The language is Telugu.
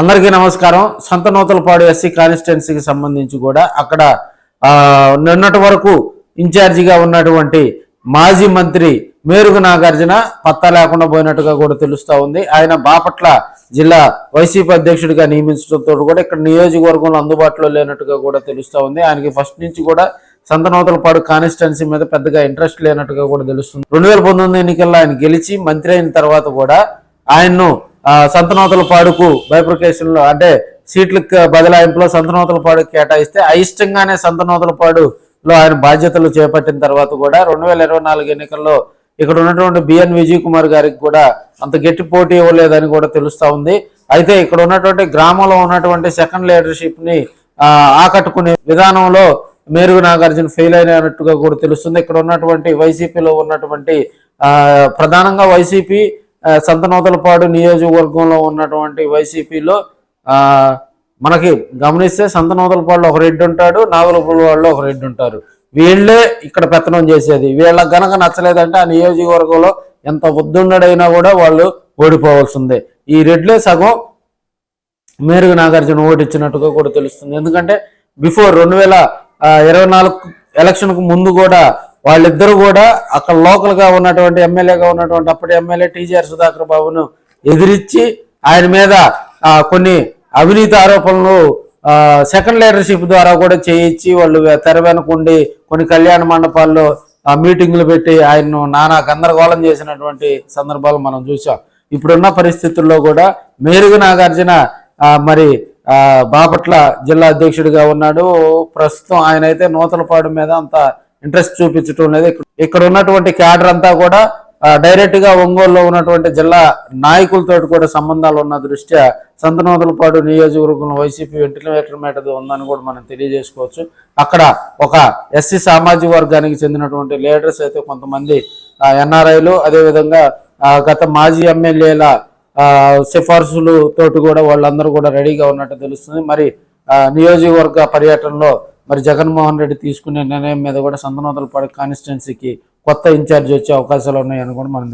అందరికీ నమస్కారం. సంత నూతలపాడు ఎస్సీ కాన్స్టిట్యున్సీకి సంబంధించి కూడా అక్కడ నిన్నటి వరకు ఇన్ఛార్జిగా ఉన్నటువంటి మాజీ మంత్రి మేరుగు నాగార్జున పత్తా లేకుండా పోయినట్టుగా కూడా తెలుస్తూ ఉంది. ఆయన బాపట్ల జిల్లా వైసీపీ అధ్యక్షుడిగా నియమించడంతో కూడా ఇక్కడ నియోజకవర్గంలో అందుబాటులో లేనట్టుగా కూడా తెలుస్తూ ఉంది. ఆయనకి ఫస్ట్ నుంచి కూడా సంతనూతలపాడు కాన్స్టిట్యున్సీ మీద పెద్దగా ఇంట్రెస్ట్ లేనట్టుగా కూడా తెలుస్తుంది. రెండు వేల పంతొమ్మిది ఎన్నికల్లో ఆయన గెలిచి మంత్రి అయిన తర్వాత కూడా ఆయన్ను సంతనోతల పాడుకు బైప్రికేషన్లో అంటే సీట్లకు బదలాయింపులో సంతనూతలపాడుకు కేటాయిస్తే అయిష్టంగానే సంతనూతలపాడులో ఆయన బాధ్యతలు చేపట్టిన తర్వాత కూడా రెండు వేల ఇరవై నాలుగు ఎన్నికల్లో ఇక్కడ ఉన్నటువంటి బిఎన్ విజయ్ కుమార్ గారికి కూడా అంత గట్టి పోటీ ఇవ్వలేదని కూడా తెలుస్తూ ఉంది. అయితే ఇక్కడ ఉన్నటువంటి గ్రామంలో ఉన్నటువంటి సెకండ్ లీడర్షిప్ని ఆకట్టుకునే విధానంలో మేరుగు నాగార్జున ఫెయిల్ అయినట్టుగా కూడా తెలుస్తుంది. ఇక్కడ ఉన్నటువంటి వైసీపీలో ఉన్నటువంటి ప్రధానంగా వైసీపీ ఆ, నియోజకవర్గంలో ఉన్నటువంటి వైసీపీలో మనకి గమనిస్తే సంతనూతలపాడులో ఒక రెడ్డి ఉంటాడు నాగులపూడిలో ఒక రెడ్డి ఉంటారు. వీళ్ళే ఇక్కడ పెత్తనం చేసేది. వీళ్ళకి గనక నచ్చలేదంటే ఆ నియోజకవర్గంలో ఎంత ఉద్దుండడైనా కూడా వాళ్ళు ఓడిపోవాల్సిందే. ఈ రెడ్లే సగం మేరుగు నాగార్జున ఓటిచ్చినట్టుగా కూడా తెలుస్తుంది. ఎందుకంటే బిఫోర్ రెండు వేల ఇరవై నాలుగు ఎలక్షన్కు ముందు కూడా వాళ్ళిద్దరూ కూడా అక్కడ లోకల్గా ఉన్నటువంటి ఎమ్మెల్యేగా ఉన్నటువంటి అప్పటి ఎమ్మెల్యే టీజీఆర్ సుధాకర్ బాబును ఎదిరించి ఆయన మీద కొన్ని అవినీతి ఆరోపణలు సెకండ్ లీడర్షిప్ ద్వారా కూడా చేయించి వాళ్ళు తెర వెనుకుండి కొన్ని కళ్యాణ మండపాల్లో మీటింగులు పెట్టి ఆయన్ను నానా గందరగోళం చేసినటువంటి సందర్భాలు మనం చూసాం ఇప్పుడున్న పరిస్థితుల్లో కూడా మేరుగు నాగార్జున మరి బాపట్ల జిల్లా అధ్యక్షుడిగా ఉన్నాడు. ప్రస్తుతం ఆయన అయితే నూతలపాడు మీద అంత ఇంట్రెస్ట్ చూపించడం అనేది ఇక్కడ- ఉన్నటువంటి క్యాడర్ అంతా కూడా డైరెక్ట్గా ఒంగోలులో ఉన్నటువంటి జిల్లా నాయకులతో కూడా సంబంధాలు ఉన్న దృష్ట్యా సంతనోదులపాడు నియోజకవర్గంలో వైసీపీ వెంటిలేటర్ మీద ఉందని కూడా మనం తెలియజేసుకోవచ్చు. అక్కడ ఒక ఎస్సీ సామాజిక వర్గానికి చెందినటువంటి లీడర్స్ అయితే కొంతమంది ఎన్ఆర్ఐలు అదేవిధంగా గత మాజీ ఎమ్మెల్యేల సిఫార్సులు తోటి కూడా వాళ్ళందరూ కూడా రెడీగా ఉన్నట్టు తెలుస్తుంది. మరి నియోజకవర్గ పర్యటనలో మరి జగన్మోహన్ రెడ్డి తీసుకునే నిర్ణయం మీద కూడా సంతనోతలపాడు కాన్స్టిట్యున్సీకి కొత్త ఇన్ఛార్జ్ వచ్చే అవకాశాలు ఉన్నాయని కూడా మనం